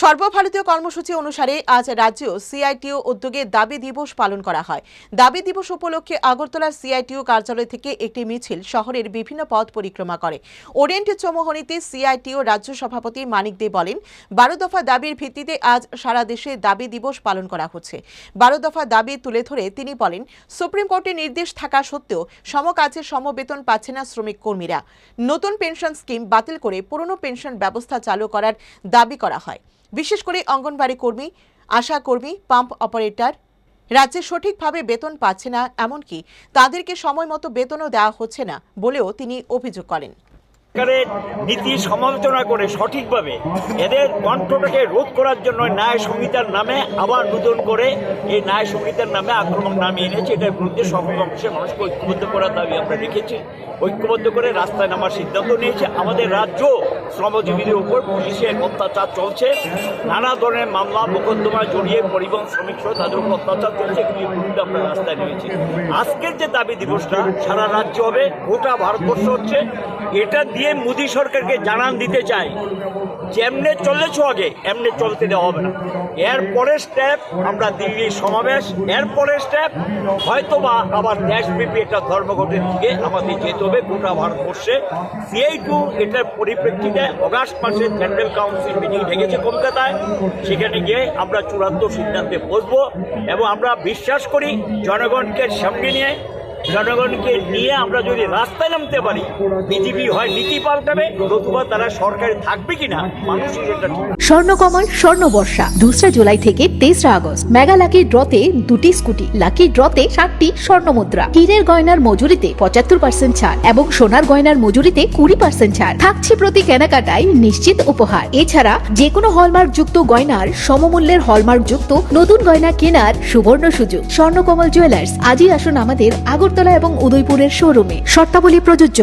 সর্বভারতীয় কর্মসূচি অনুসারে আজ রাজ্যেও সিআইটিও উদ্যোগে দাবি দিবস পালন করা হয়। দাবি দিবস উপলক্ষে আগরতলার সিআইটিও কার্যালয় থেকে একটি মিছিল শহরের বিভিন্ন পথ পরিক্রমা করে। ওরিয়েন্ট চৌমোহনীতে সিআইটিও রাজ্য সভাপতি মানিক দে বলেন, বারো দফা দাবির ভিত্তিতে আজ সারা দেশে দাবি দিবস পালন করা হচ্ছে। বারো দফা দাবি তুলে ধরে তিনি বলেন, সুপ্রিম কোর্টের নির্দেশ থাকা সত্ত্বেও সমকাজে সমবেতন পাচ্ছে না শ্রমিক কর্মীরা। নতুন পেনশন স্কিম বাতিল করে পুরনো পেনশন ব্যবস্থা চালু করার দাবি করা হয়। বিশেষ করে অঙ্গনবাড়ি কর্মী, আশা কর্মী, পাম্প অপারেটর, রাজ্যে সঠিকভাবে বেতন পাচ্ছে না, এমনকি তাদেরকে সময় মতো বেতনও দেওয়া হচ্ছে না বলেও তিনি অভিযোগ করেন। সরকারের নীতি সমালোচনা করে সঠিকভাবে এদের কণ্ঠটাকে রোধ করার জন্য ন্যায় সংহিতার নামে আবার নতুন করে এই ন্যায় সংহিতার নামে আক্রমণ নামিয়ে এনেছে। এটার বিরুদ্ধে সকল অংশের মানুষকে ঐক্যবদ্ধ করার দাবি আমরা রেখেছি। ঐক্যবদ্ধ করে রাস্তায় নামার সিদ্ধান্ত নিয়েছে। আমাদের রাজ্য শ্রমজীবীদের উপর পুলিশের অত্যাচার চলছে। নানা ধরনের মামলা, মোকদ্দমা জড়িয়ে পরিবহন শ্রমিক সহ তাদের উপর অত্যাচার চলছে। এগুলির বিরুদ্ধে আমরা রাস্তায় নেমেছি আজকের যে দাবি দিবসটা, সারা রাজ্য হবে, গোটা ভারতবর্ষ হচ্ছে। এটা দিয়ে মোদী সরকারকে জানান দিতে চাই, যেমনে চলেছ আগে, এমনি চলতে দেওয়া হবে না। এর পরের স্টেপ আমরা দিল্লির সমাবেশ, এর পরের স্টেপ হয়তো বা আবার দেশব্যাপী একটা ধর্মঘটের দিকে আমাদের যেতে হবে গোটা ভারতবর্ষে। সিআই টু এটার পরিপ্রেক্ষিতে অগাস্ট মাসে জেনারেল কাউন্সিল মিটিং ডেকেছে কলকাতায়। সেখানে গিয়ে আমরা চূড়ান্ত সিদ্ধান্তে বসবো এবং আমরা বিশ্বাস করি জনগণকে সামনে নিয়ে জনগণকে নিয়ে আমরা যদি রাস্তায় নামতে পারি, বিজেপি হয় নীতি পাল্টাবে, নতুবা তারা সরকারে থাকবে কিনা ঠিক স্বর্ণকমল স্বর্ণবর্ষা দোসরা জুলাই থেকে তেসরা আগস্ট। মেগা লাকি ড্রতে দুটি স্কুটি, লাকি ড্রতে ষাটটি স্বর্ণ মুদ্রা। হীরের গয়নার মজুরিতে পঁচাত্তর পার্সেন্ট ছাড় এবং সোনার গয়নার মজুরিতে কুড়ি পার্সেন্ট ছাড়। থাকছে প্রতি কেনাকাটায় নিশ্চিত উপহার। এছাড়া যে কোনো হলমার্ক যুক্ত গয়নার সমমূল্যের হলমার্ক যুক্ত নতুন গয়না কেনার সুবর্ণ সুযোগ। স্বর্ণকমল জুয়েলার্স, আজই আসুন আমাদের আগরতলা এবং উদয়পুরের শোরুমে। শর্তাবলী প্রযোজ্য।